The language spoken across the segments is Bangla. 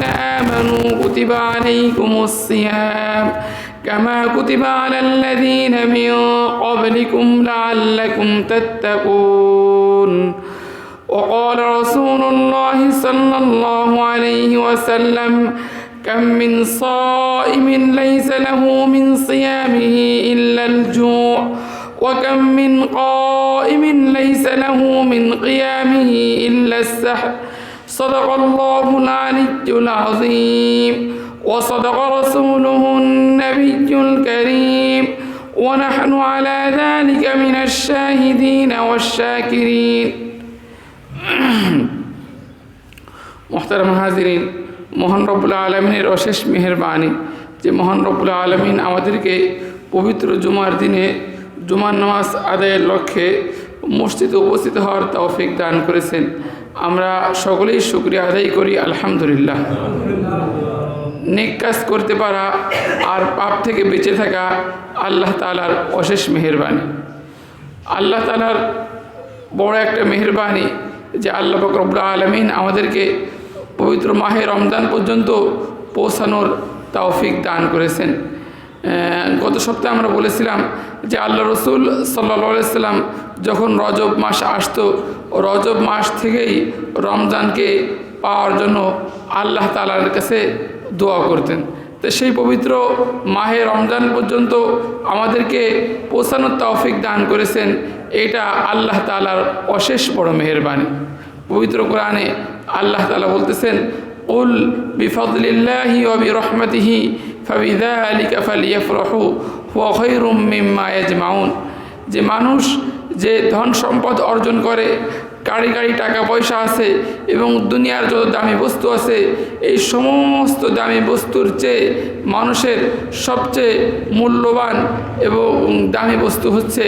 الذين آمنوا كتب عليكم الصيام كما كتب على الذين من قبلكم لعلكم تتقون. وقال رسول الله صلى الله عليه وسلم كم من صائم ليس له من صيامه إلا الجوع وكم من قائم ليس له من قيامه إلا السحر صدق الله العلي العظيم وصدق رسوله النبي الكريم ونحن على ذلك من الشاهدين والشاكرين মোহতারাম হাজিরিন মোহন রব্বুল্লা আলমিনের অশেষ মেহরবানি যে মোহন রব্বুল্লা আলমিন আমাদেরকে পবিত্র জুমার দিনে জুমার নামাজ আদায়ের লক্ষ্যে মসজিদে উপস্থিত হওয়ার তৌফিক দান করেছেন। আমরা সকলেই শুক্রিয়া আদায় করি, আলহামদুলিল্লাহ। নেক কাজ করতে পারা আর পাপ থেকে বেঁচে থাকা আল্লাহ তালার অশেষ মেহরবানি। আল্লাহ তালার বড় একটা মেহরবানি যে আল্লাহ ফকরবুল্লা আলমিন আমাদেরকে পবিত্র মাহে রমজান পর্যন্ত পৌঁছানোর তৌফিক দান করেছেন। গত সপ্তাহে আমরা বলেছিলাম যে আল্লাহ রসুল সাল্লা সাল্লাম যখন রজব মাস আসতো, রজব মাস থেকেই রমজানকে পাওয়ার জন্য আল্লাহ তালার কাছে দোয়া করতেন। তো সেই পবিত্র মাহে রমজান পর্যন্ত আমাদেরকে পৌঁছানোর তৌফিক দান করেছেন, এটা আল্লাহ তালার অশেষ বড় মেহরবানি। পবিত্র কোরআনে আল্লাহ তালা বলতেছেন উল বিফদলিল্লাহি ও বিরহমতিহি ফাবিদা আলী কাফাল ইয়ফরহু হুয়রুম মিম্মা মাউন যে মানুষ যে ধন সম্পদ অর্জন করে গাড়ি গাড়ি, টাকা, পয়সা আছে এবং দুনিয়ার যত দামি বস্তু আছে, এই সমস্ত দামি বস্তুর চেয়ে মানুষের সবচেয়ে মূল্যবান এবং দামি বস্তু হচ্ছে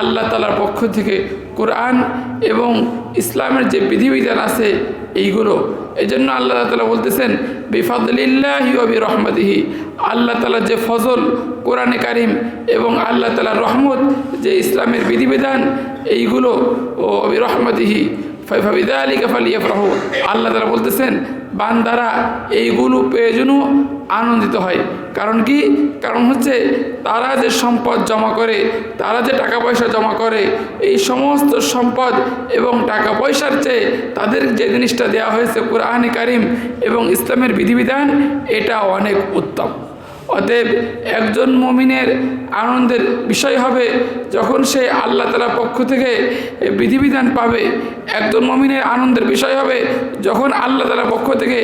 আল্লাহ তালার পক্ষ থেকে কোরআন এবং ইসলামের যে বিধিবিধান আছে এইগুলো। এই জন্য আল্লাহ তালা বলতেছেন, বিফাদলিল্লাহি অবি রহমতিহি আল্লাহ তালার যে ফজল কোরআনে কারিম এবং আল্লাহ তালার রহমত, যে ইসলামের বিধিবিধান এইগুলো, ও রহমতিহি ফাইফাবিদা আল্লাহ তালা বলতেছেন, বান্দারা এইগুলো পেয়েজনও আনন্দিত হয়। কারণ কি? কারণ হচ্ছে তারা যে সম্পদ জমা করে, তারা যে টাকা পয়সা জমা করে, এই সমস্ত সম্পদ এবং টাকা পয়সার চেয়ে তাদের যে জিনিসটা দেওয়া হয়েছে কোরআন কারিম এবং ইসলামের বিধিবিধান, এটা অনেক উত্তম। অতএব একজন মমিনের আনন্দের বিষয় হবে যখন সে আল্লাহ তালার পক্ষ থেকে বিধিবিধান পাবে। একজন মমিনের আনন্দের বিষয় হবে যখন আল্লাহ তালার পক্ষ থেকে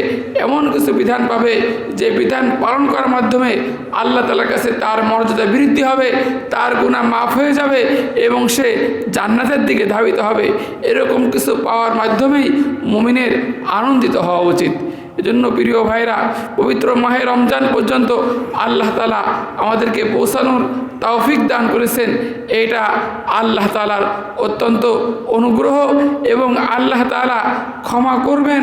এমন কিছু বিধান পাবে যে বিধান পালন করার মাধ্যমে আল্লাহ তালার কাছে তার মর্যাদা বৃদ্ধি হবে, তার গুণা মাফ হয়ে যাবে এবং সে জান্নাতের দিকে ধাবিত হবে। এরকম কিছু পাওয়ার মাধ্যমেই মমিনের আনন্দিত হওয়া উচিত। এজন্য প্রিয় ভাইরা, পবিত্র মাহে রমজান পর্যন্ত আল্লাহ তালা আমাদেরকে পৌঁছানোর তৌফিক দান করেছেন। এটা আল্লাহ তালার অত্যন্ত অনুগ্রহ এবং আল্লাহ তালা ক্ষমা করবেন,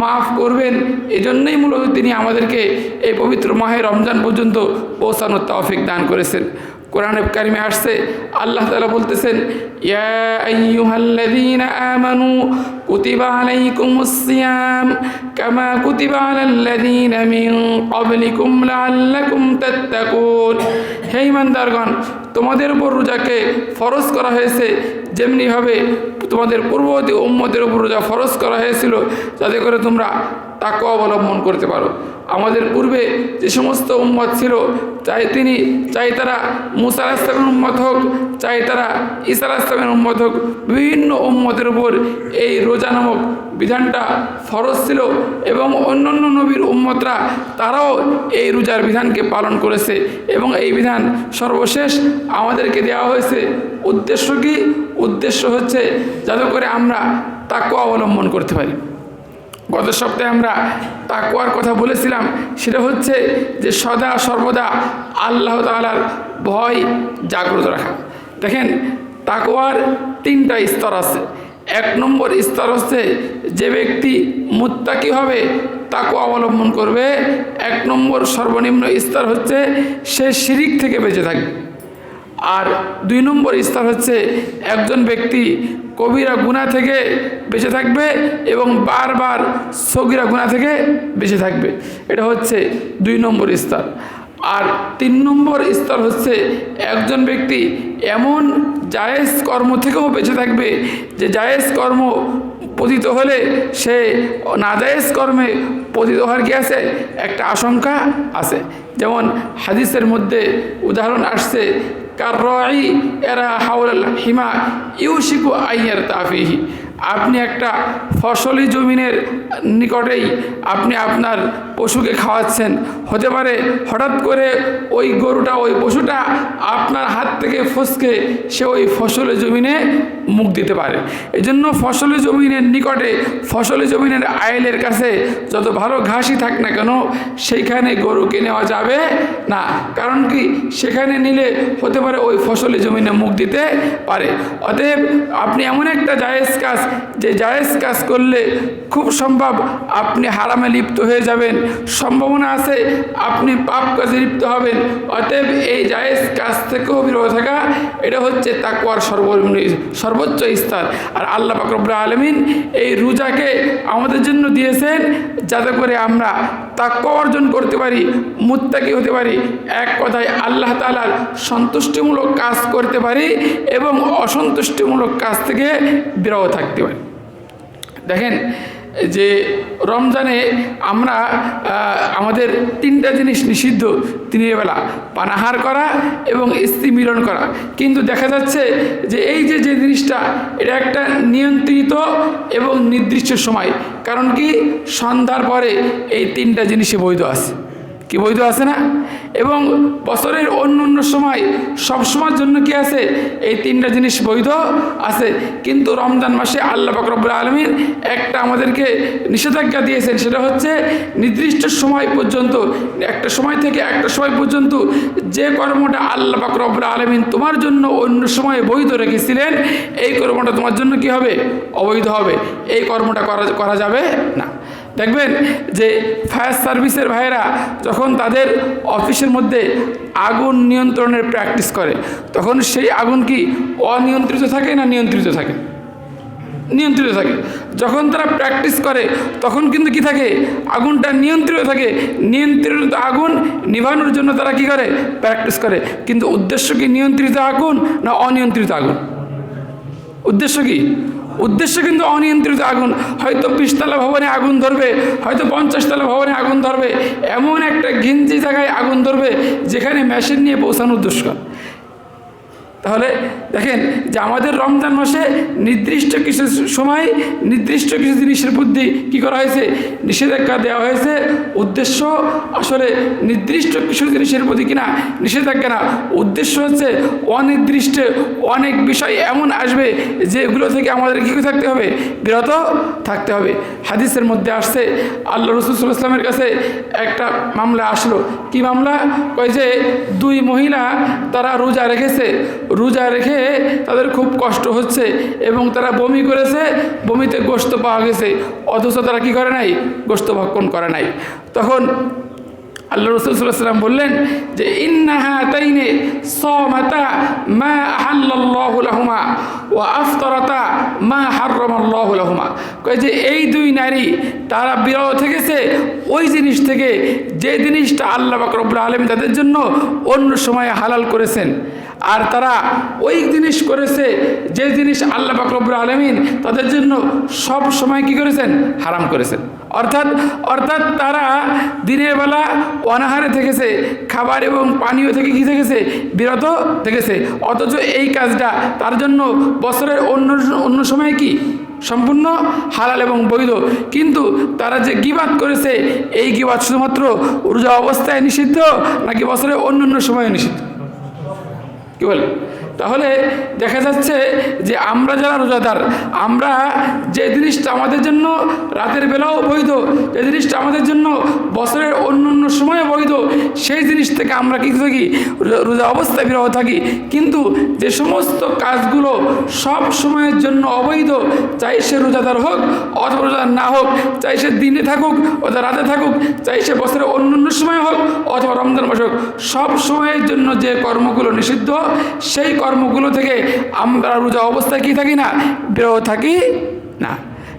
মাফ করবেন। এজন্যই মূলত তিনি আমাদেরকে এই পবিত্র মাহে রমজান পর্যন্ত পৌঁছানোর তৌফিক দান করেছেন। কোরআন কারিমে আসছে, আল্লাহ তালা বলতেছেন আমানু কামা তোমাদের উপর রোজাকে ফরজ করা হয়েছে, যেমনিভাবে তোমাদের পূর্ববর্তী উম্মতের উপর রোজা ফরজ করা হয়েছিল, যাতে করে তোমরা তাকে অবলম্বন করতে পারো। আমাদের পূর্বে যে সমস্ত উম্মত ছিল, চাই তিনি, চাই তারা মুসা ইসলামের উম্মত হোক, চাই তারা ইসা ইসলামের উম্মত হোক, বিভিন্ন উম্মতের উপর এই রোজা নামক বিধানটা ফরজ ছিল এবং অন্যান্য নবীর উম্মতরা তারাও এই রোজার বিধানকে পালন করেছে এবং এই বিধান সর্বশেষ আমাদেরকে দেওয়া হয়েছে। উদ্দেশ্য কি? উদ্দেশ্য হচ্ছে যাতে করে আমরা তাকে অবলম্বন করতে পারি। গত সপ্তাহে আমরা তাকুয়ার কথা বলেছিলাম, সেটা হচ্ছে যে সদা সর্বদা আল্লাহ তালার ভয় জাগ্রত রাখা। দেখেন তাকুয়ার তিনটা স্তর আছে। এক নম্বর স্তর হচ্ছে যে ব্যক্তি মুত্তাকি হবে তাকে অবলম্বন করবে। এক নম্বর সর্বনিম্ন স্তর হচ্ছে সে শিরিক থেকে বেঁচে থাকবে। আর দুই নম্বর স্তর হচ্ছে একজন ব্যক্তি কবিরা গুণা থেকে বেঁচে থাকবে এবং বারবার সগিরা গুণা থেকে বেঁচে থাকবে। এটা হচ্ছে দুই নম্বর স্তর। আর তিন নম্বর স্তর হচ্ছে একজন ব্যক্তি এমন জায়েজ কর্ম থেকেও বেঁচে থাকবে যে জায়েজ কর্ম পতিত হলে সে নাজায়েজ কর্মে পতিত হওয়ার কি আছে? একটা আশঙ্কা আছে। যেমন হাদিসের মধ্যে উদাহরণ আসছে কার্রাই, এরা হাওলাল হিমা ইউশিকু আইয়ার তাফিহি। আপনি একটা ফসলি জমিনের নিকটেই আপনি আপনার পশুকে খাওয়াচ্ছেন। হতে পারে হঠাৎ করে ওই গরুটা, ওই পশুটা আপনার হাত থেকে ফসকে সে ওই ফসলের জমিনে মুখ দিতে পারে। এই জন্য ফসলি জমিনের নিকটে ফসলি জমিনের আয়েলের কাছে যত ভালো ঘাসই থাক না কেন, সেইখানে গরুকে নেওয়া যাবে না। কারণ কি, সেখানে নিলে হতে পারে ওই ফসলি জমিনে মুখ দিতে পারে। অতএব আপনি এমন একটা জায়েজ কাজ, যে জায়েজ কাজ করলে খুব সম্ভব আপনি হারামে লিপ্ত হয়ে যাবেন। সম্ভাবনা আছে আপনি পাপ কাজে লিপ্ত হবেন। অতএব এই জায়েজ কাজ থেকেও বিরত থাকা, এটা হচ্ছে তাকুয়ার সর্বনিম্ন সর্বোচ্চ স্তর। আর আল্লাহ পাকরবুল আলমিন এই রোজাকে আমাদের জন্য দিয়েছেন যাতে করে আমরা তাক্য অর্জন করতে পারি, মুত্তাকি হতে পারি, এক কথায় আল্লাহ তালার সন্তুষ্টিমূলক কাজ করতে পারি এবং অসন্তুষ্টিমূলক কাজ থেকে বিরত থাকতে পারি। দেখেন যে রমজানে আমরা আমাদের তিনটা জিনিস নিষিদ্ধ। দিনের বেলা পানাহার করা এবং স্ত্রী মিলন করা। কিন্তু দেখা যাচ্ছে যে এই যে যে জিনিসটা, এটা একটা নিয়ন্ত্রিত এবং নির্দিষ্ট সময়। কারণ কি? সন্ধ্যার পরে এই তিনটা জিনিসই বৈধ আছে। কি বৈধ আছে না? এবং বছরের অন্য অন্য সময়, সব সময়ের জন্য কি আছে? এই তিনটা জিনিস বৈধ আছে। কিন্তু রমজান মাসে আল্লাহ বাকরবুল আলমীর একটা আমাদেরকে নিষেধাজ্ঞা দিয়েছেন, সেটা হচ্ছে নির্দিষ্ট সময় পর্যন্ত, একটা সময় থেকে একটা সময় পর্যন্ত যে কর্মটা আল্লাহ বাকরবুল আলমিন তোমার জন্য অন্য সময়ে বৈধ রেখেছিলেন, এই কর্মটা তোমার জন্য কি হবে? অবৈধ হবে। এই কর্মটা করা করা যাবে না। দেখবেন যে ফায়ার সার্ভিসের ভাইয়েরা যখন তাদের অফিসের মধ্যে আগুন নিয়ন্ত্রণের প্র্যাকটিস করে, তখন সেই আগুন কি অনিয়ন্ত্রিত থাকে না নিয়ন্ত্রিত থাকে? নিয়ন্ত্রিত থাকে। যখন তারা প্র্যাকটিস করে, তখন কিন্তু কি থাকে? আগুনটা নিয়ন্ত্রিত থাকে। নিয়ন্ত্রিত আগুন নিভানোর জন্য তারা কি করে? প্র্যাকটিস করে। কিন্তু উদ্দেশ্য কি নিয়ন্ত্রিত আগুন না অনিয়ন্ত্রিত আগুন? উদ্দেশ্য কি? উদ্দেশ্য কিন্তু অনিয়ন্ত্রিত আগুন। হয়তো বিশতলা ভবনে আগুন ধরবে, হয়তো পঞ্চাশতলা ভবনে আগুন ধরবে। এমন একটা গিঞ্জি জায়গায় আগুন ধরবে, যেখানে মেশিন নিয়ে পৌঁছানোর দুষ্কর। তাহলে দেখেন যে আমাদের রমজান মাসে নির্দিষ্ট কিছু সময়, নির্দিষ্ট কিছু জিনিসের বুদ্ধি কী করা হয়েছে? নিষেধাজ্ঞা দেওয়া হয়েছে। উদ্দেশ্য আসলে নির্দিষ্ট কিছু জিনিসের প্রতি কিনা? নিষেধাজ্ঞা না। উদ্দেশ্য হচ্ছে অনির্দিষ্ট অনেক বিষয় এমন আসবে যেগুলো থেকে আমাদের কী থাকতে হবে? বিরত থাকতে হবে। হাদিসের মধ্যে আসছে, আল্লাহ রসুল ইসলামের কাছে একটা মামলা আসলো। কি মামলা? কয় যে দুই মহিলা তারা রোজা রেখেছে। রোজা রেখে তাদের খুব কষ্ট হচ্ছে এবং তারা বমি করেছে, বমিতে গোস্ত পাওয়া গেছে। অথচ তারা কি করে নাই? গোস্ত ভক্ষণ করে নাই। তখন আল্লাহ রসুলাম বললেন যে ইন্নাহা তাইনে সমাতা মা আহাল্লাল্লাহু লাহুমা ও আফতরতা মা হার্রমাল্লাহু লাহুমা। কয় যে, এই দুই নারী, তারা বিরত থেকেছে। ওই জিনিস থেকে যে জিনিসটা আল্লাহ বাকরবুল আলম তাদের জন্য অন্য সময়ে হালাল করেছেন। আর তারা ওই জিনিস করেছে, যে জিনিস আল্লাহ বাকরবুল আলমিন তাদের জন্য সব সময় কি করেছেন? হারাম করেছেন। অর্থাৎ অর্থাৎ তারা দিনের বেলা অনাহারে থেকেছে, খাবার এবং পানীয় থেকে কি থেকেছে? বিরত থেকেছে। অথচ এই কাজটা তার জন্য বছরের অন্য অন্য সময় কি? সম্পূর্ণ হালাল এবং বৈধ। কিন্তু তারা যে গিবাদ করেছে, এই গিবাদ শুধুমাত্র রোজা অবস্থায় নিষিদ্ধ, নাকি বছরের অন্য অন্য সময়ে নিষিদ্ধ? কি বলে তাহলে দেখা যাচ্ছে যে আমরা যারা রোজাদার, আমরা যে জিনিসটা আমাদের জন্য রাতের বেলাও বৈধ, যে জিনিসটা আমাদের জন্য বছরের অন্য অন্য সময়ে বৈধ, সেই জিনিস থেকে আমরা কি থাকি? রোজা অবস্থায় বিরত থাকি। কিন্তু যে সমস্ত কাজগুলো সব সময়ের জন্য অবৈধ, চাই সে রোজাদার হোক অথবা রোজাদার না হোক, চাই সে দিনে থাকুক অথবা রাতে থাকুক, চাই সে বছরের অন্য অন্য সময় হোক অথবা রমজান মাস হোক, সব সময়ের জন্য যে কর্মগুলো নিষিদ্ধ, সেই কর্মগুলো থেকে আমরা রোজা অবস্থায় কি থাকি না? বিরত থাকি না।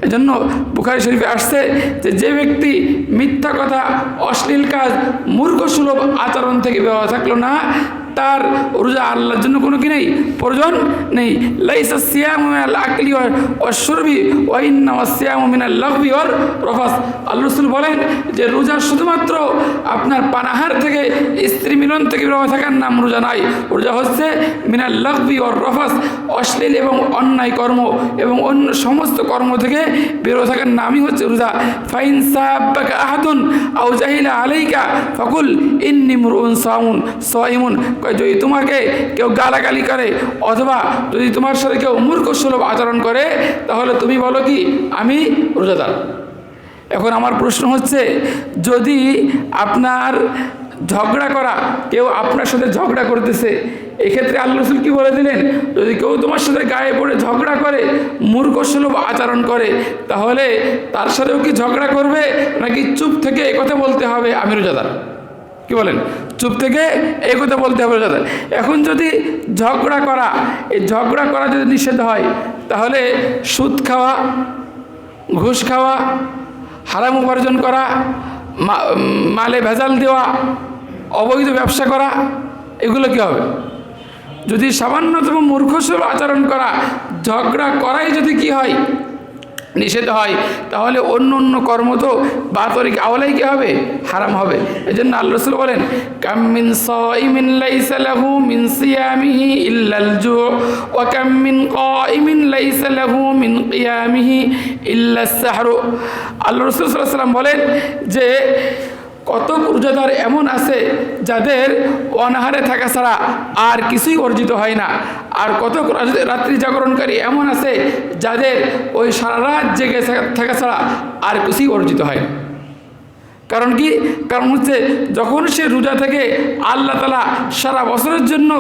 এজন্য বুখারি শরীফে আসছে যে যে ব্যক্তি মিথ্যা কথা, অশ্লীল কাজ, মূর্খ সুলভ আচরণ থেকে বিরত থাকল না তার রোজা আল্লাহর জন্য কোনো কি নেই? প্রয়োজন নেই। লাইসা সিয়াম আকলি ও সুরবি ওয়াইন্না সিয়াম মিনাল লাগবি ওর রফাস। আল্লাহ রসুল বলেন যে রোজা শুধুমাত্র আপনার পানাহার থেকে, স্ত্রী মিলন থেকে বিরত থাকার নাম রোজা নাই রোজা হচ্ছে মিনাল লাগবি ওর রফাস, অশ্লীল এবং অন্যায় কর্ম এবং অন্য সমস্ত কর্ম থেকে বিরত থাকার নামই হচ্ছে রোজা। ফাইন সাহাবাকা আহাদুন আউ জাহিলা আলাইকা ফকুল ইন্নি মুরউন সাউন সাইমুন। যদি তোমাকে কেউ গালাগালি করে অথবা যদি তোমার সাথে কেউ মূর্খ সুলভ আচরণ করে, তাহলে তুমি বলো কি, আমি রোজাদার? এখন আমার প্রশ্ন হচ্ছে, যদি আপনার ঝগড়া করা কেউ আপনার সাথে ঝগড়া করতেছে, এক্ষেত্রে আল্লাহ রসুল কি বলে দিলেন? যদি কেউ তোমার সাথে গায়ে পড়ে ঝগড়া করে মূর্খ সুলভ আচরণ করে, তাহলে তার সাথেও কি ঝগড়া করবে? নাকি চুপ থেকে কথা বলতে হবে, আমি রোজাদার? কি বলেন? চুপ থেকে এই কথা বলতে হবে রোজাদার এখন যদি ঝগড়া করা, এই ঝগড়া করা যদি নিষেধ হয়, তাহলে সুদ খাওয়া, ঘুষ খাওয়া, হারাম উপার্জন করা মালে ভেজাল দেওয়া, অবৈধ ব্যবসা করা, এগুলো কি হবে? যদি সামান্যতম মূর্খসুর আচরণ করা, ঝগড়া করাই যদি কি হয় নিষেধ হয়, তাহলে অন্য অন্য কর্ম তো বাতরিক আওয়ালাই কী হবে? হারাম হবে। এই জন্য আল্লাহ রসুল বলেন কামিন সাইমিন লাইসা লাহু মিন সিয়ামিহি ইল্লাল জু ওয়া কামিন কাইমিন লাইসা লাহু মিন কিয়ামিহি ইল্লাস সাহরু। আল্লাহ রসুল সাল্লাল্লাহু আলাইহি বলেন যে কত রোজাদার এমন আছে যাদের অনাহারে থাকা ছাড়া আর কিছুই অর্জিত হয় না। আর কত রাত্রি জাগরণকারী এমন আছে যাদের ওই সারা রাত জেগে থাকা- থাকা ছাড়া আর কিছুই অর্জিত হয় না। কারণ কি? কারণ হচ্ছে যখন সে রোজা থেকে, আল্লাহ তালা সারা বছরের জন্য,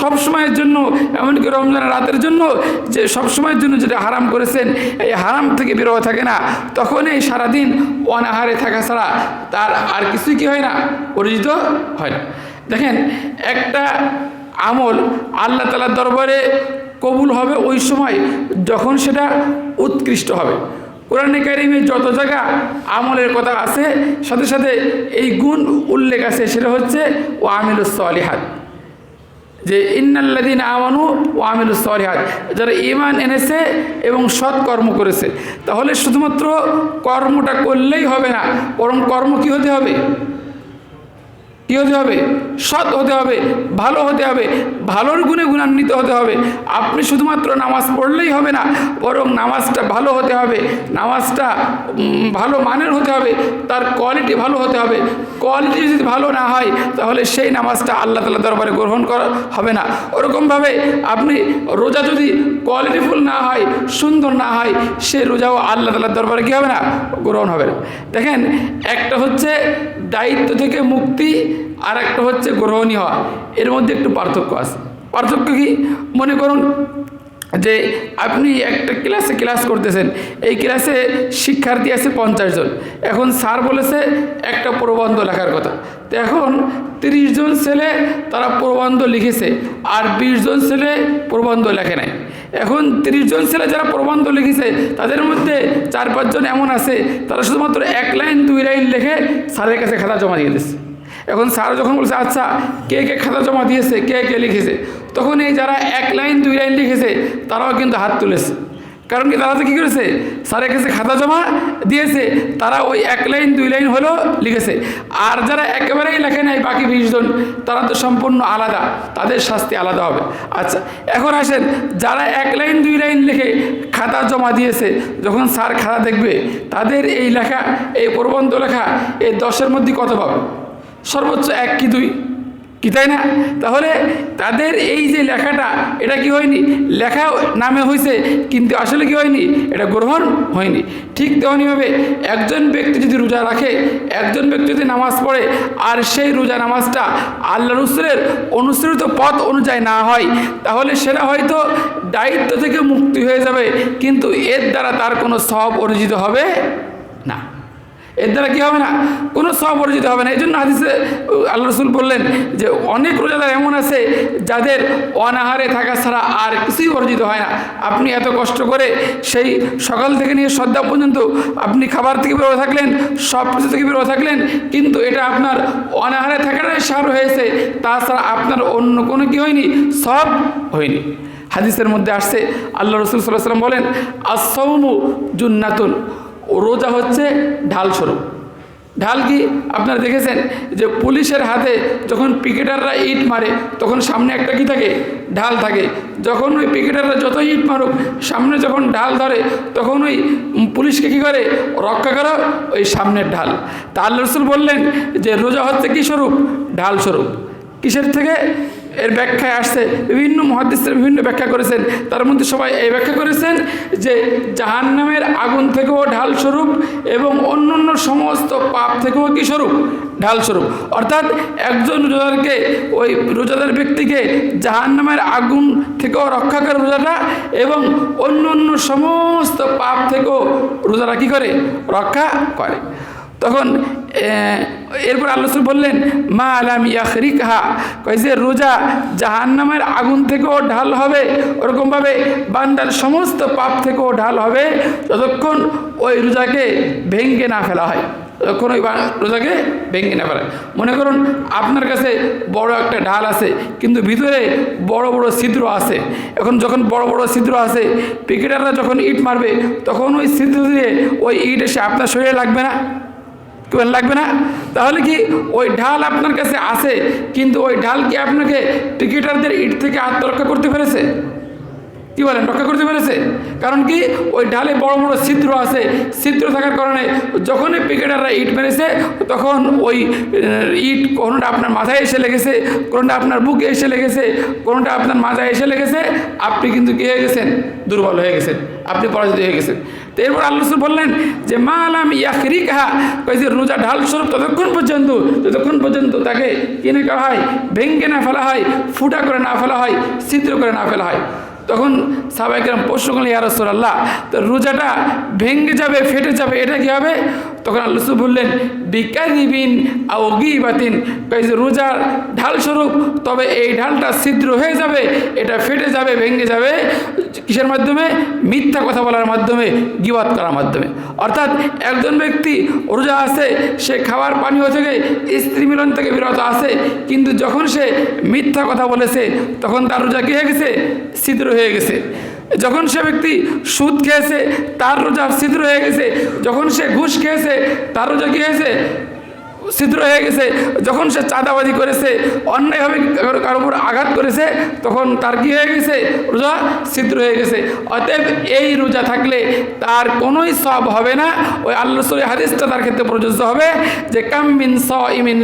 সব সময়ের জন্য, এমনকি রমজানের রাতের জন্য যে সব সময়ের জন্য যেটা হারাম করেছেন, এই হারাম থেকে বেরোয় থাকে না। তখন এই সারাদিন অনাহারে থাকা ছাড়া তার আর কিছুই কি হয় না? অর্জিত হয় না। দেখেন, একটা আমল আল্লাহ তালার দরবারে কবুল হবে ওই সময় যখন সেটা উৎকৃষ্ট হবে। কোরআনে কারিমে যত জায়গা আমলের কথা আছে, সাথে সাথে এই গুণ উল্লেখ আছে, সেটা হচ্ছে ও আমিলুসলিহাত যে ইন্নাল্লাদিন আমানু ও আমিলুসলিহাত যারা ইমান এনেছে এবং সৎ কর্ম করেছে। তাহলে শুধুমাত্র কর্মটা করলেই হবে না, বরং কর্ম কী হতে হবে? কী হতে হবে? সৎ হতে হবে, ভালো হতে হবে, ভালোর গুণে গুণান্বিত হতে হবে। আপনি শুধুমাত্র নামাজ পড়লেই হবে না, বরং নামাজটা ভালো হতে হবে, নামাজটা ভালো মানের হতে হবে, তার কোয়ালিটি ভালো হতে হবে। কোয়ালিটি যদি ভালো না হয়, তাহলে সেই নামাজটা আল্লাহ তালা দরবারে গ্রহণ করা হবে না। ওরকমভাবে আপনি রোজা যদি কোয়ালিটিফুল না হয়, সুন্দর না হয় সে রোজাও আল্লাহ তালার দরবারে কী হবে না? গ্রহণ হবে না। দেখেন, একটা হচ্ছে দায়িত্ব থেকে মুক্তি আর একটা হচ্ছে গ্রহণী হওয়া এর মধ্যে একটু পার্থক্য আছে। পার্থক্য কি? মনে করুন যে আপনি একটা ক্লাসে ক্লাস করতেছেন, এই ক্লাসে শিক্ষার্থী আছে পঞ্চাশ জন। এখন স্যার বলেছে, একটা প্রবন্ধ লেখার কথা। তো এখন তিরিশ জন ছেলে তারা প্রবন্ধ লিখেছে, আর বিশ জন ছেলে প্রবন্ধ লেখে নাই। এখন তিরিশ জন ছেলে যারা প্রবন্ধ লিখেছে, তাদের মধ্যে চার পাঁচজন এমন আছে, তারা শুধুমাত্র এক লাইন, দুই লাইন লিখে স্যারের কাছে খাতা জমা দিয়ে দিচ্ছে। এখন স্যার যখন বলছে আচ্ছা কে কে খাতা জমা দিয়েছে, কে কে লিখেছে? তখন এই যারা এক লাইন, দুই লাইন লিখেছে, তারাও কিন্তু হাত তুলেছে। কারণ কি, তারা তো কী করেছে? স্যারের কাছে খাতা জমা দিয়েছে, তারা ওই এক লাইন, দুই লাইন হলো লিখেছে। আর যারা একেবারেই লেখে নাই, বাকি বিশ জন, তারা তো সম্পূর্ণ আলাদা। তাদের শাস্তি আলাদা হবে। আচ্ছা এখন আসেন, যারা এক লাইন, দুই লাইন লিখে খাতা জমা দিয়েছে, যখন স্যার খাতা দেখবে, তাদের এই লেখা, এই প্রবন্ধ লেখা এই দশের মধ্যে কত পাবে? সর্বোচ্চ এক কি দুই? কি তাই না? তাহলে তাদের এই যে লেখাটা, এটা কি হয়নি? লেখা নামে হয়েছে কিন্তু আসলে কি হয়নি? এটা গ্রহণ হয়নি। ঠিক তেমনইভাবে একজন ব্যক্তি যদি রোজা রাখে, একজন ব্যক্তি যদি নামাজ পড়ে, আর সেই রোজা নামাজটা আল্লাহ রসুলের অনুসৃত পথ অনুযায়ী না হয়, তাহলে সেটা হয়তো দায়িত্ব থেকে মুক্তি হয়ে যাবে, কিন্তু এর দ্বারা তার কোনো সব অর্জিত হবে না। এর দ্বারা কী হবে না? কোনো সব অর্জিত হবে না। এই জন্য হাদিসে আল্লাহ রসুল বললেন যে, অনেক রোজাদার এমন আছে যাদের অনাহারে থাকা ছাড়া আর কিছুই অর্জিত হয় না। আপনি এত কষ্ট করে সেই সকাল থেকে নিয়ে সদ্যা পর্যন্ত আপনি খাবার থেকে বেরো থাকলেন সব কিছু থেকে বেরো থাকলেন, কিন্তু এটা আপনার অনাহারে থাকাটাই সার হয়েছে। তাছাড়া আপনার অন্য কোনো কি হয়নি? সব হয়নি। হাদিসের মধ্যে আসছে আল্লাহ রসুল সাল্লাহ সাল্লাম বলেন আসৌমু জুন্নাতুন। রোজা হচ্ছে ঢাল স্বরূপ। ঢাল কি আপনারা দেখেছেন যে পুলিশের হাতে যখন পিকেটাররা ইট মারে, তখন সামনে একটা কি থাকে? ঢাল থাকে। যখন ওই পিকেটাররা যত ইট মারুক, সামনে যখন ঢাল ধরে, তখন ওই পুলিশকে কী করে? রক্ষা করো ওই সামনের ঢাল। তা আল্লাহ রসুল বললেন যে রোজা হচ্ছে কী স্বরূপ? ঢাল স্বরূপ। কিসের থেকে? এর ব্যাখ্যায় আসছে, বিভিন্ন মহাদেশের বিভিন্ন ব্যাখ্যা করেছেন। তার মধ্যে সবাই এই ব্যাখ্যা করেছেন যে জাহান্নামের আগুন থেকেও ঢাল স্বরূপ এবং অন্য অন্য সমস্ত পাপ থেকেও কি স্বরূপ? ঢাল স্বরূপ। অর্থাৎ একজন রোজাদারকে, ওই রোজাদার ব্যক্তিকে জাহান্নামের আগুন থেকেও রক্ষা করে রোজাটা এবং অন্য অন্য সমস্ত পাপ থেকেও রোজারা কী করে? রক্ষা করে। তখন এরপর আল্লাহ বললেন, মা আলাম ইয়াখরিকহা। কয় যে, রোজা জাহান্নামের আগুন থেকেও ঢাল হবে, ওরকমভাবে বান্দার সমস্ত পাপ থেকেও ঢাল হবে, যতক্ষণ ওই রোজাকে ভেঙ্গে না ফেলা হয় যখন ওই রোজাকে ভেঙে না ফেলা। মনে করুন, আপনার কাছে বড় একটা ঢাল আছে, কিন্তু ভিতরে বড় বড় ছিদ্র আছে। এখন যখন বড় বড় ছিদ্র আছে ক্রিকেটাররা যখন ইট মারবে, তখন ওই ছিদ্র দিয়ে ওই ইট এসে আপনার শরীরে লাগবে না? লাগবে না? তাহলে কি ওই ঢাল আপনার কাছে আছে, কিন্তু ওই ঢাল কি আপনাকে ক্রিকেটারদের ইট থেকে আত্মরক্ষা করতে পেরেছে? কি বলেন, রক্ষা করতে পেরেছে? কারণ কি ওই ঢালে বড় বড় ছিদ্র আছে, ছিদ্র থাকার কারণে যখনই ক্রিকেটাররা ইট মেরেছে, তখন ওই ইট কোনোটা আপনার মাথায় এসে লেগেছে, কোনোটা আপনার বুকে এসে লেগেছে, কোনোটা আপনার মাথায় এসে লেগেছে, আপনি কিন্তু কি হয়ে গেছেন? দুর্বল হয়ে গেছেন, আপনি পরাজিত হয়ে গেছেন। তো এরপর আল্লাহ রসুল বললেন যে মা আলাম ইয়াকরি কাহা কই যে রোজা ঢাল স্বরূপ ততক্ষণ পর্যন্ত ততক্ষণ পর্যন্ত তাকে কিনে করা হয়? ভেঙ্গে না ফেলা হয়, ফুটা করে না ফেলা হয়, ছিদ্র করে না ফেলা হয়। তখন সাবাইকেরাম প্রশ্ন করলেন, ইয়া রাসূলুল্লাহ, তো রোজাটা ভেঙে যাবে, ফেটে যাবে, এটা কী হবে? তখন আল্লাহ রসুল বললেন, বিকারিবিন আউগি বাতিন যে রোজার ঢাল স্বরূপ তবে এই ঢালটা ছিদ্র হয়ে যাবে, এটা ফেটে যাবে, ভেঙে যাবে। কিসের মাধ্যমে? মিথ্যা কথা বলার মাধ্যমে গিবাদ করার মাধ্যমে। অর্থাৎ একজন ব্যক্তি রোজা আছে, সে খাবার পানীয় থেকে স্ত্রী মিলন থেকে বিরত আছে, কিন্তু যখন সে মিথ্যা কথা বলেছে, তখন তার রোজা কী হয়ে গেছে? ছিদ্র হয়ে গেছে। যখন সে ব্যক্তি সুদ খেয়েছে, তার রোজা ছিদ্র হয়ে গেছে, যখন সে ঘুষ খেয়েছে, তার রোজা কী হয়েছে? ছিদ্র হয়ে গেছে। যখন সে চাঁদাবাজি করেছে অন্যায়ভাবে কারও উপর আঘাত করেছে, তখন তার কী হয়ে গেছে? রোজা ছিদ্র হয়ে গেছে। অতএব এই রোজা থাকলে তার কোনোই সব হবে না। ওই আল্লাহ রসুল হাদিসটা তার ক্ষেত্রে প্রযোজ্য হবে যে, কাম মিন স ইমিন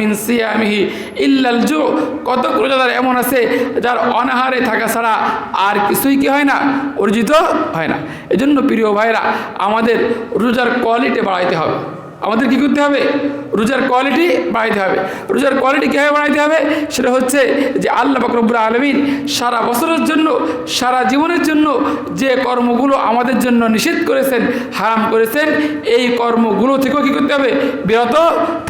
মিন সিয়ামিহি ইল্লাল জু। কত রোজাদার এমন আছে, যার অনাহারে থাকা ছাড়া আর কিছুই কি হয় না, অর্জিত হয় না। এজন্য প্রিয় ভাইরা আমাদের রোজার কোয়ালিটি বাড়াইতে হবে। আমাদের কি করতে হবে? রোজার কোয়ালিটি বাড়াইতে হবে। রোজার কোয়ালিটি কীভাবে বাড়াইতে হবে? সেটা হচ্ছে যে আল্লাহ বাকরবুর আলমিন সারা বছরের জন্য, সারা জীবনের জন্য যে কর্মগুলো আমাদের জন্য নিষেধ করেছেন, হারাম করেছেন, এই কর্মগুলো থেকেও কী করতে হবে? বিরত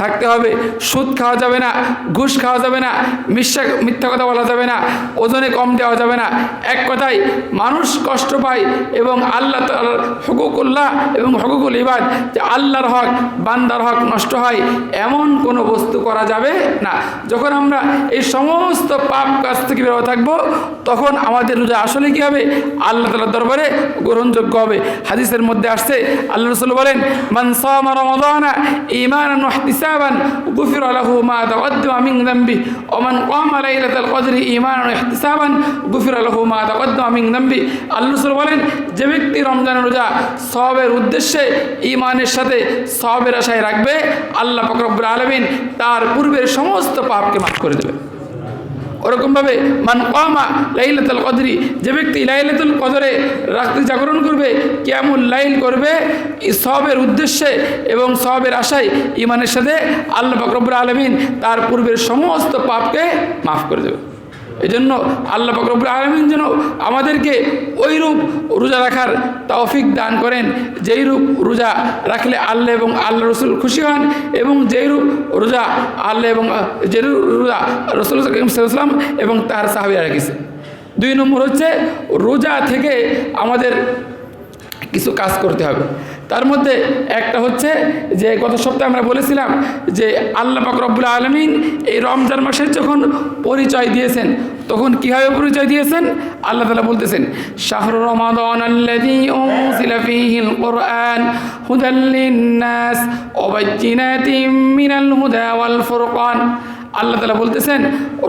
থাকতে হবে। সুদ খাওয়া যাবে না, ঘুষ খাওয়া যাবে না, মিথ্যা মিথ্যা কথা বলা যাবে না, ওজনে কম দেওয়া যাবে না। এক কথায়, মানুষ কষ্ট পায় এবং আল্লাহ হকুকুল্লাহ এবং হকুকুল ইবাদ, যে আল্লাহর হক বান্দার হক নষ্ট হয়, এমন কোনো বস্তু করা যাবে না। যখন আমরা এই সমস্ত পাপ কাজ থেকে বেরো থাকব, তখন আমাদের রোজা আসলে কি হবে? আল্লাহ তালার দরবারে গ্রহণযোগ্য হবে। হাদিসের মধ্যে আসছে, আল্লাহ রসুল বলেন, মান সামা রমাদানা ওয়া ইহতিসাবান, গুফিরা লাহু মা তাকদ্দামা মিন যামবি ওয়া মান কামা লাইলাতাল কদরি ওয়া ইহতিসাবান, গুফিরা লাহু মা তাকদ্দামা মিন যামবি আল্লাহ রসুল বলেন, যে ব্যক্তি রমজানের রোজা সবের উদ্দেশ্যে ঈমানের সাথে সবের সবের আশায় রাখবে, আল্লাহ ফকরবুল আলমিন তার পূর্বের সমস্ত পাপকে মাফ করে দেবে। ওরকমভাবে মান কামা লাইলাতুল কদরি, যে ব্যক্তি লাইলাতুল কদরে রাত্রি জাগরণ করবে কেমন লাইল করবে সবের উদ্দেশ্যে এবং সবের আশায় ইমানের সাথে আল্লাহ ফকরবুল আলমিন তার পূর্বের সমস্ত পাপকে মাফ করে দেবে। এই জন্য আল্লাহ ফকরবুল আলমিন যেন আমাদেরকে ওই রূপ রোজা রাখার তৌফিক দান করেন, যেই রূপ রোজা রাখলে আল্লাহ এবং আল্লাহ রসুল খুশি হন এবং যেই রূপ রোজা আল্লাহ এবং, যে রোজা রসুল সাল্লাম এবং তার সাহাবিরা রেখেছে। দুই নম্বর হচ্ছে রোজা থেকে আমাদের কিছু কাজ করতে হবে। তার মধ্যে একটা হচ্ছে যে গত সপ্তাহে আমরা বলেছিলাম যে আল্লাহ রব্বুল আলমিন এই রমজান মাসের যখন পরিচয় দিয়েছেন, তখন কীভাবে পরিচয় দিয়েছেন? আল্লাহ তালা বলতেছেন, শাহরু রমাদান মিনাল আল্লাহ তালা বলতেছেন,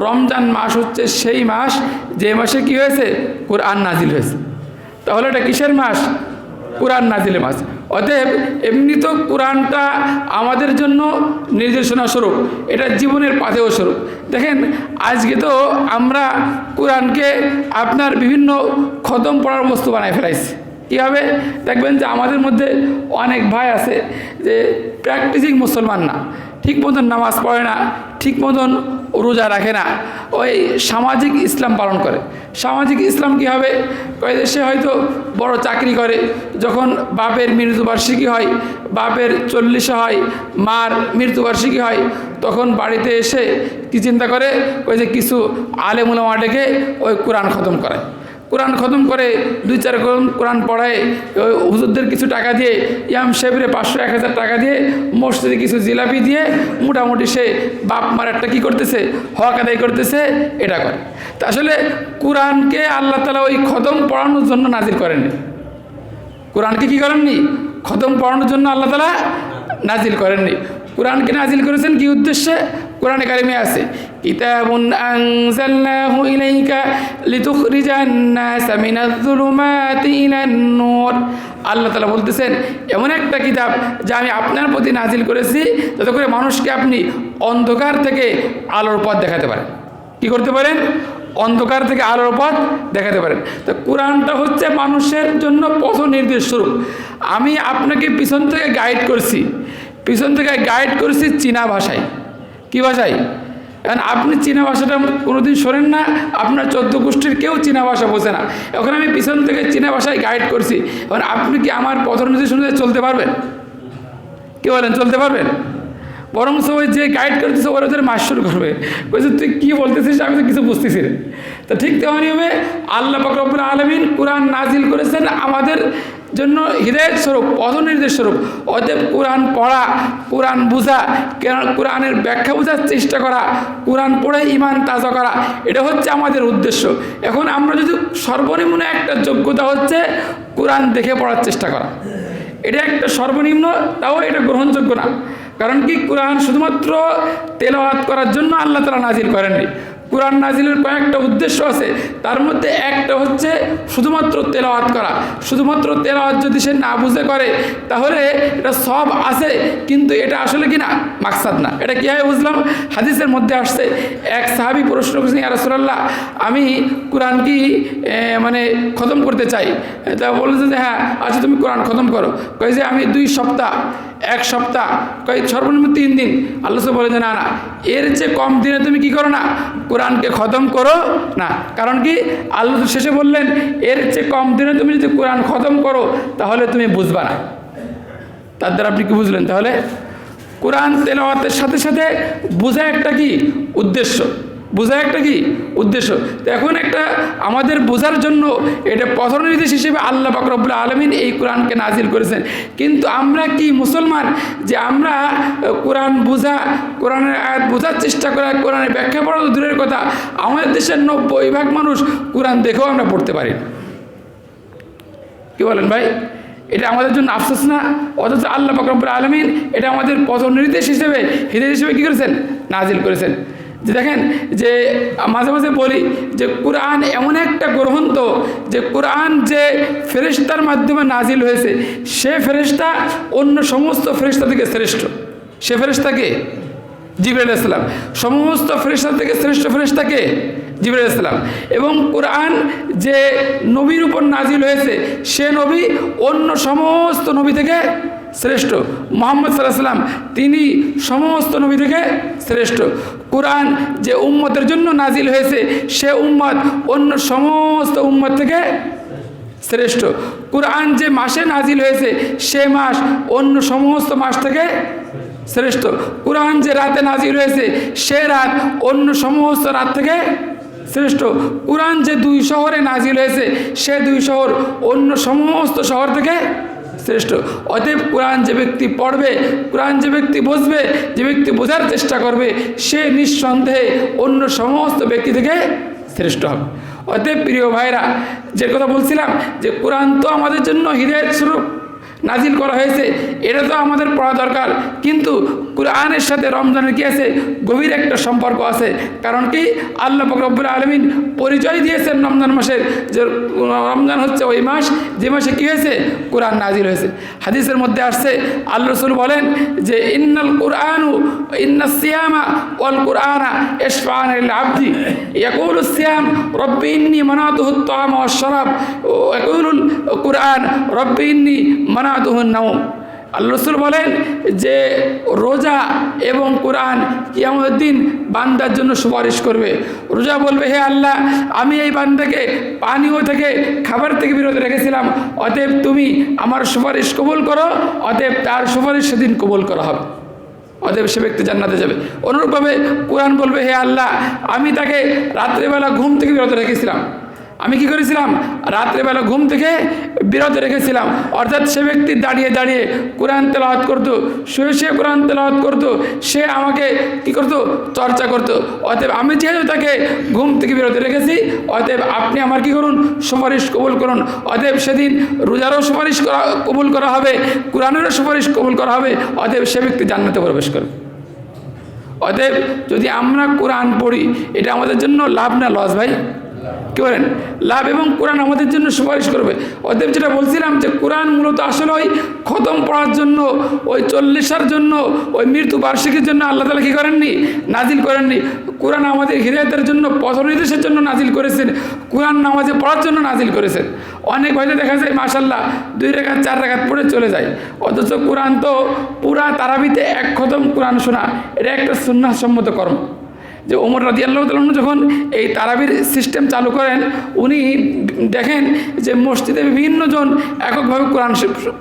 রমজান মাস হচ্ছে সেই মাস যে মাসে কি হয়েছে? কোরআন নাজিল হয়েছে। তাহলে এটা কিসের মাস? কোরআন নাজিলে মাস। অতএব এমনি তো কোরআনটা আমাদের জন্য নির্দেশনা স্বরূপ, এটা জীবনের পাথেয় স্বরূপ। দেখেন, আজকে তো আমরা কোরআনকে আপনার বিভিন্ন খতম পড়ার বস্তু বানায় ফেলাইছি। কীভাবে দেখবেন যে আমাদের মধ্যে অনেক ভাই আছে যে প্র্যাকটিসিং মুসলমান না। ঠিক মতন নামাজ পড়ে না, ঠিক মতন রোজা রাখে না। ওই সামাজিক ইসলাম পালন করে। সামাজিক ইসলাম কী হবে? কয় দেশে হয়তো বড় চাকরি করে, যখন বাপের মৃত্যুবার্ষিকী হয়, বাপের চল্লিশে হয়, মার মৃত্যুবার্ষিকী হয়, তখন বাড়িতে এসে কি চিন্তা করে? ওই যে কিছু আলেমুলামা ডেকে ওই কোরআন খতম করায় কোরআন খতম করে দুই চার কোরআন পড়ায় হুজুরদের কিছু টাকা দিয়ে, ইয়াম সাহেবরে পাঁচশো এক হাজার টাকা দিয়ে, মসজিদে কিছু জিলাপি দিয়ে মোটামুটি সে বাপ মার একটা কী করতেছে, হক আদায় করতেছে, এটা করে। তা আসলে কোরআনকে আল্লাহ তালা ওই খতম পড়ানোর জন্য নাজির করেননি। কোরআনকে কী করেননি? খতম পড়ানোর জন্য আল্লাহ তালা নাজিল করেননি। কোরআনকে নাজিল করেছেন কি উদ্দেশ্যে? কোরআনে কারিমে আছে, কিতাবুন আনজালনাহু ইলাইকা লিতুখরিজান নাসা মিনাজ-যুলুমাতি ইলান-নূর আল্লাহ তাআলা বলতেছেন, এমন একটা কিতাব যা আমি আপনার প্রতি নাজিল করেছি, যাতে করে মানুষকে আপনি অন্ধকার থেকে আলোর পথ দেখাতে পারেন। কি করতে পারেন? অন্ধকার থেকে আলোর পথ দেখাতে পারেন। তো কোরআনটা হচ্ছে মানুষের জন্য পথ নির্দেশ স্বরূপ। আমি আপনাকে পিছন থেকে গাইড করছি। পিছন থেকে গাইড করেছি চীনা ভাষায়। কি ভাষায়? এখন আপনি চীনা ভাষাটা কোনোদিন শোনেন না, আপনার চোদ্দ গোষ্ঠীর কেউ চীনা ভাষা বোঝে না। এখন আমি পিছন থেকে চীনা ভাষায় গাইড করছি। এখন আপনি কি আমার পথনীতি শুনে চলতে পারবেন? কে বলেন, চলতে পারবেন? বরং ওই যে গাইড করতেছে, ওরা ওদের মাস শুরু করবে। বলছে তুই কী বলতেছিস? আমি তো কিছু বুঝতেছি না। তো ঠিক তেমনই হবে আল্লাহ ফকরবুল আলমিন কোরআন নাজিল করেছেন আমাদের জন্য হৃদয়ের স্বরূপ, পদনির্দেশ স্বরূপ। অতএব কোরআন পড়া, কোরআন বোঝা কোরআনের ব্যাখ্যা বোঝার চেষ্টা করা, কোরআন পড়ে ইমান তাজা করা, এটা হচ্ছে আমাদের উদ্দেশ্য। এখন আমরা যদি সর্বনিম্ন একটা যোগ্যতা হচ্ছে কোরআন দেখে পড়ার চেষ্টা করা। এটা একটা সর্বনিম্ন, তাও এটা গ্রহণযোগ্য না। কারণ কি? কোরআন শুধুমাত্র তেলাওয়াত করার জন্য আল্লাহ তালা নাজির করেননি। কোরআন নাজিলের কয়েকটা উদ্দেশ্য আছে। তার মধ্যে একটা হচ্ছে শুধুমাত্র তেলাওয়াত করা। শুধুমাত্র তেলাওয়াত যদি সে না বুঝে করে, তাহলে এটা সব আছে, কিন্তু এটা আসলে কি না? মাকসাদ না। এটা কীভাবে বুঝলাম? হাদিসের মধ্যে আসছে। এক সাহাবি প্রশ্ন করেছেন ইয়ারসোল্লাহ আমি কোরআন কি মানে খতম করতে চাই? তা বলেছে যে হ্যাঁ আচ্ছা তুমি কোরআন খতম করো। কই যে, আমি দুই সপ্তাহ এক সপ্তাহ। কই সর্বনিম্ন তিন দিন। আল্লাহ বলে যে, না না, এর চেয়ে কম দিনে তুমি কি করো না? কোরআনকে খতম করো না। কারণ কি? আল্লাহ শেষে বললেন, এর চেয়ে কম দিনে তুমি যদি কোরআন খতম করো, তাহলে তুমি বুঝবা না। তার দ্বারা আপনি কি বুঝলেন তাহলে? কোরআন তেলাওয়াতের সাথে সাথে বোঝা একটা কি? উদ্দেশ্য। বোঝা একটা কি উদ্দেশ্য? এখন একটা আমাদের বোঝার জন্য এটা পথনির্দেশ হিসেবে আল্লাহ বাকরবুল্লা আলমিন এই কোরআনকে নাজিল করেছেন। কিন্তু আমরা কি মুসলমান? যে আমরা কোরআন বোঝা, কোরআনের আয়াত বোঝার চেষ্টা করা, কোরআনের ব্যাখ্যা পড়া তো দূরের কথা। আমাদের দেশের নব্বই ভাগ মানুষ কোরআন দেখেও আমরা পড়তে পারি কি বলেন ভাই? এটা আমাদের জন্য আফসোস না? অথচ আল্লাহ ফকরবুল আলমিন এটা আমাদের পথ নির্দেশ হিসেবে হৃদয় হিসেবে কী করেছেন? নাজিল করেছেন। যে দেখেন যে মাঝে মাঝে বলি যে কোরআন এমন একটা গ্রন্থ যে কোরআন যে ফেরিস্তার মাধ্যমে নাজিল হয়েছে, সে ফেরিস্তা অন্য সমস্ত ফেরিস্তা থেকে শ্রেষ্ঠ। সে ফেরিস্তাকে জিবরাইল ইসলাম সমস্ত ফেরিস্তা থেকে শ্রেষ্ঠ ফেরিস্তাকে জিবরাইল ইসলাম এবং কোরআন যে নবীর উপর নাজিল হয়েছে, সে নবী অন্য সমস্ত নবী থেকে শ্রেষ্ঠ। মোহাম্মদ সাল্লাহ সাল্লাম তিনি সমস্ত নবী থেকে শ্রেষ্ঠ। কোরআন যে উম্মতের জন্য নাজিল হয়েছে, সে উম্মত অন্য সমস্ত উম্মত থেকে শ্রেষ্ঠ। কোরআন যে মাসে নাজিল হয়েছে, সে মাস অন্য সমস্ত মাস থেকে শ্রেষ্ঠ। কোরআন যে রাতে নাজিল হয়েছে, সে রাত অন্য সমস্ত রাত থেকে শ্রেষ্ঠ। কোরআন যে দুই শহরে নাজিল হয়েছে, সে দুই শহর অন্য সমস্ত শহর থেকে শ্রেষ্ঠ। অতএব কোরআন যে ব্যক্তি পড়বে, কোরআন যে ব্যক্তি বুঝবে, যে ব্যক্তি বোঝার চেষ্টা করবে, সে নিঃসন্দেহে অন্য সমস্ত ব্যক্তি থেকে শ্রেষ্ঠ হবে। অতএব প্রিয় ভাইরা যে কথা বলছিলাম যে কোরআন তো আমাদের জন্য হৃদয়ের স্বরূপ। নাজিল করা হয়েছে এটা তো আমাদের পড়া দরকার কিন্তু কোরআনের সাথে রমজানের কি আছে গভীর একটা সম্পর্ক আছে কারণ কি আল্লাহ ফকরবুল আলমিন পরিচয় দিয়েছেন রমজান মাসের যে রমজান হচ্ছে ওই মাস যে মাসে কী হয়েছে কোরআন নাজিল হয়েছে হাদিসের মধ্যে আসছে আল্লাহ রসুল বলেন যে ইন্নাল কোরআনু ইন্না সিয়ামা ওয়াল কোরআনা ইশফান আব্দি ইয়াকুল সিয়াম রব্বি ইন্নি মানাতুহু الطعام والشراب ويقول القرآن ربي إني বাদুহন নাওম। আল্লাহ রসুল বলেন যে রোজা এবং কোরআন কিয়ামতের বান্দার জন্য সুপারিশ করবে। রোজা বলবে, হে আল্লাহ, আমি এই বান্দাকে পানীয় থেকে খাবার থেকে বিরত রেখেছিলাম। অতএব তুমি আমার সুপারিশ কবুল করো, অতএব তার সুপারিশ সেদিন কবুল করা হবে। অতএব সে ব্যক্তি জান্নাতে যাবে। অনুরূপভাবে কোরআন বলবে, হে আল্লাহ, আমি তাকে রাত্রেবেলা ঘুম থেকে বিরত রেখেছিলাম। আমি কি করেছিলাম? রাত্রেবেলা ঘুম থেকে বিরত রেখেছিলাম। অর্থাৎ সে ব্যক্তি দাঁড়িয়ে দাঁড়িয়ে কোরআন তেলাওয়াত করতো, শুয়ে শুয়ে কোরআন তেলাওয়াত করতো, সে আমাকে কি করতো? চর্চা করতো। অতএব আমি যেহেতু তাকে ঘুম থেকে বিরত রেখেছি, অতএব আপনি আমার কি করুন? সুপারিশ কবুল করুন। অতএব সেদিন রোজারও সুপারিশ করা, কবুল করা হবে, কোরআনেরও সুপারিশ কবুল করা হবে, অতএব সে ব্যক্তি জান্নাতে প্রবেশ করবে। অতএব যদি আমরা কোরআন পড়ি, এটা আমাদের জন্য লাভ না লস ভাই? কি বলেন? লাভ এবং কোরআন আমাদের জন্য সুপারিশ করবে। অতএব যেটা বলছিলাম যে কোরআন মূলত আসলে ওই খতম পড়ার জন্য, ওই চল্লিশার জন্য, ওই মৃত্যু বার্ষিকীর জন্য আল্লাহ তালা কী করেননি? নাজিল করেননি। কোরআন আমাদের হৃদয়তের জন্য পথ নির্দেশের জন্য নাজিল করেছেন। কোরআন নামাজে পড়ার জন্য নাজিল করেছেন। অনেক হয়তো দেখা যায় মাসাল্লাহ দুই রেখাত, চার রেখাত পড়ে চলে যায়। অথচ কোরআন তো পুরা তারাবিতে এক খতম কোরআন শোনা, এটা একটা সুন্নাসম্মত কর্ম। যে ওমর রাজি আল্লাহ যখন এই তারাবির সিস্টেম চালু করেন, উনি দেখেন যে মসজিদে বিভিন্নজন এককভাবে কোরআন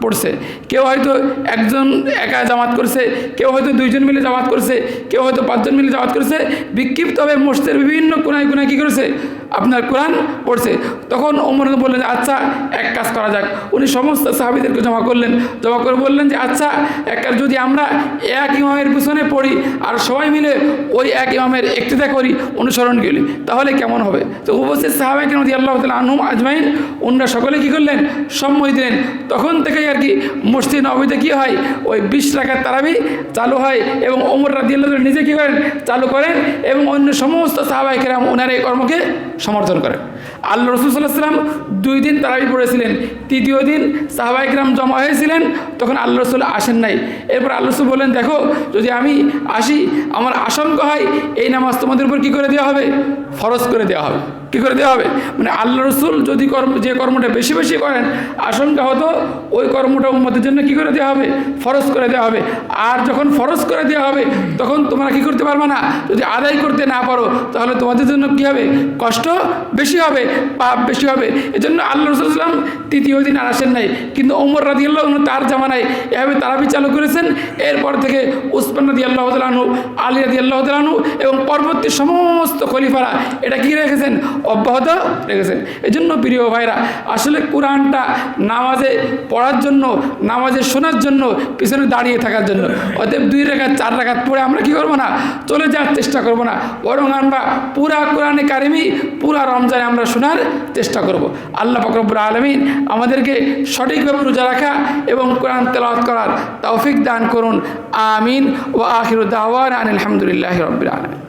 পড়ছে। কেউ হয়তো একজন একা জামাত করছে, কেউ হয়তো দুইজন মিলে জামাত করছে, কেউ হয়তো পাঁচজন মিলে জামাত করছে। বিক্ষিপ্তভাবে মসজিদের বিভিন্ন কোনায় কোনায় কী করেছে? আপনার কোরআন পড়ছে। তখন ওমর বললেন আচ্ছা এক কাজ করা যাক। উনি সমস্ত সাহাবিদেরকে জমা করলেন। জমা করে বললেন যে আচ্ছা এক যদি আমরা এক ইমামের পিছনে পড়ি আর সবাই মিলে ওই এক ইমামের একটিতে করি, অনুসরণ করি, তাহলে কেমন হবে? তো উপস্থিত সাহাবাইকে নদী আল্লাহ তালা আনহুম আজমাইন ওনারা সকলে কী করলেন? সম্মতি দিলেন। তখন থেকেই আর কি মসজিদ নবীতে কী হয়? ওই বিশ টাকার তারাবি চালু হয় এবং ওমর রাজি আল্লাহ নিজে কী করেন? চালু করেন এবং অন্য সমস্ত সাহাবাইকেরাম ওনার এই কর্মকে সমর্থন করে। আল্লাহ রসুল সাল্লাহ সাল্লাম দুই দিন তারাবি পড়েছিলেন। তৃতীয় দিন সাহবাইকরাম জমা হয়েছিলেন। তখন আল্লাহ রসুল আসেন নাই। এরপর আল্লাহ রসুল বললেন, দেখো, যদি আমি আসি, আমার আশঙ্কা হয় এই নামাজ তোমাদের উপর কী করে দেওয়া হবে? ফরজ করে দেওয়া হবে। কী করে দেওয়া হবে? মানে আল্লাহ রসুল যদি কর্ম, যে কর্মটা বেশি বেশি করেন, আশঙ্কা হতো ওই কর্মটা উম্মতের জন্য কী করে দেওয়া হবে? ফরজ করে দেওয়া হবে। আর যখন ফরজ করে দেওয়া হবে, তখন তোমরা কি করতে পারবে না? যদি আদায় করতে না পারো, তাহলে তোমাদের জন্য কী হবে? কষ্ট বেশি হবে, পাপ বেশি হবে। এজন্য আল্লাহ রসুলাম তৃতীয় দিন আর আসেন নাই। কিন্তু ওমর রাজি আল্লাহ তার জামানায় এভাবে তারাবি চালু করেছেন। এরপর থেকে উসমান রাদি আল্লাহ আলী রাদি আল্লাহ এবং পরবর্তী সমস্ত খলিফারা এটা কি রেখেছেন? অব্যাহত রেখেছেন এই জন্য প্রিয় ভাইরা, আসলে কোরআনটা নামাজে পড়ার জন্য, নামাজে শোনার জন্য, পিছনে দাঁড়িয়ে থাকার জন্য। অতএব দুই রেখাত, চার রেখাত পড়ে আমরা কি করব না? চলে যাওয়ার চেষ্টা করব না। বরং আমরা পুরা কোরআনে কারিমি, পুরা রমজানে আমরা শোনার চেষ্টা করব। আল্লাহ ফকরবুর আলমিন আমাদেরকে সঠিকভাবে রোজা রাখা এবং কোরআন তেলাওয়াত করার তৌফিক দান করুন। আমিন। ও আখির দাওয়ান আলহামদুলিল্লাহ রবিল আলমিন।